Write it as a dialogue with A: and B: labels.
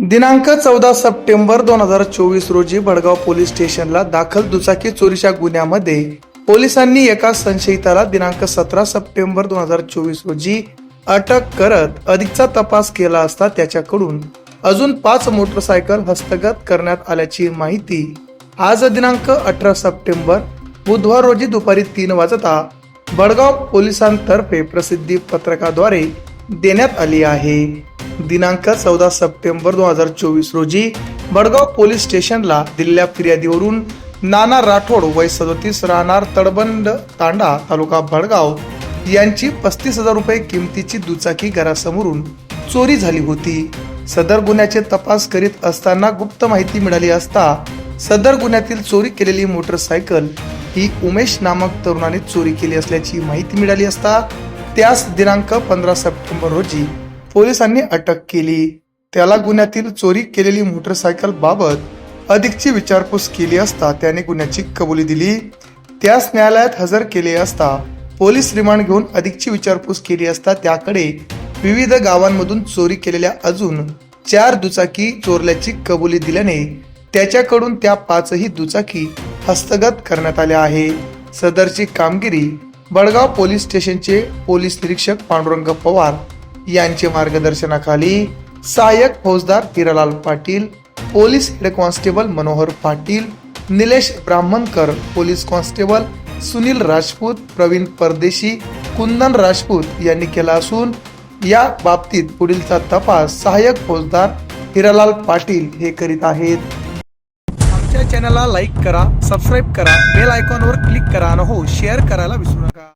A: दिनांक चौदा सप्टेंबर दोन हजार चोवीस रोजी भडगाव पोलीस स्टेशनला दाखल दुचाकी चोरीच्या गुन्ह्यामध्ये पोलिसांनी एका संशयिताला दिनांक सतरा सप्टेंबर दोन हजार चोवीस रोजी अटक करत अधिकचा तपास केला असता त्याच्याकडून अजून पाच मोटरसायकल हस्तगत करण्यात आल्याची माहिती आज दिनांक अठरा सप्टेंबर बुधवार रोजी दुपारी तीन वाजता बडगाव पोलिसांतर्फे प्रसिद्धी पत्रकाद्वारे देण्यात आली आहे. दिनांक चौदा सप्टेंबर दोन हजार चोवीस रोजी बडगाव पोलीस स्टेशनला दिलेल्या फिर्यादीवरून नाना राठोड वय सदोतीस राहणार तडबंड तांडा तालुका भडगाव यांची पस्तीस हजार रुपये किमतीची दुचाकी घरासमोरून चोरी झाली होती. सदर गुन्ह्याचे तपास करीत असताना गुप्त माहिती मिळाली असता सदर गुन्ह्यातील चोरी केलेली मोटरसायकल ही उमेश नामक तरुणाने चोरी केली असल्याची माहिती मिळाली असता त्यास दिनांक पंधरा सप्टेंबर रोजी पोलिसांनी अटक केली. त्याला गुन्ह्यातील चोरी केलेली मोटरसायकल बाबत अधिकची विचारपूस केली असता त्याने गुन्ह्याची कबुली दिली. त्यास न्यायालयात हजर केले असता पोलीस रिमांड घेऊन अधिकची विचारपूस केली असता त्याकडे विविध गावांमधून चोरी केलेल्या अजून चार दुचाकी चोरल्याची कबुली दिल्याने त्याच्याकडून त्या पाचही दुचाकी हस्तगत करण्यात आल्या आहे. सदरची कामगिरी बडगाव पोलीस स्टेशनचे पोलीस निरीक्षक पांडुरंग पवार यांचे मार्गदर्शनाखाली सहाय्यक फौजदार Hiralal Patil police head constable Manohar Patil Nilesh Brahmankar police constable Sunil Rajput Pravin Pardeshi Kundan Rajput यांनी केला असून या बाबतीत पुढीलचा तपास सहाय्यक फौजदार हिरालाल पाटील हे करीत आहेत. आमच्या चॅनलला लाईक करा सबस्क्राईब करा बेल आयकॉनवर क्लिक करा आणि हो शेअर करायला विसरू नका.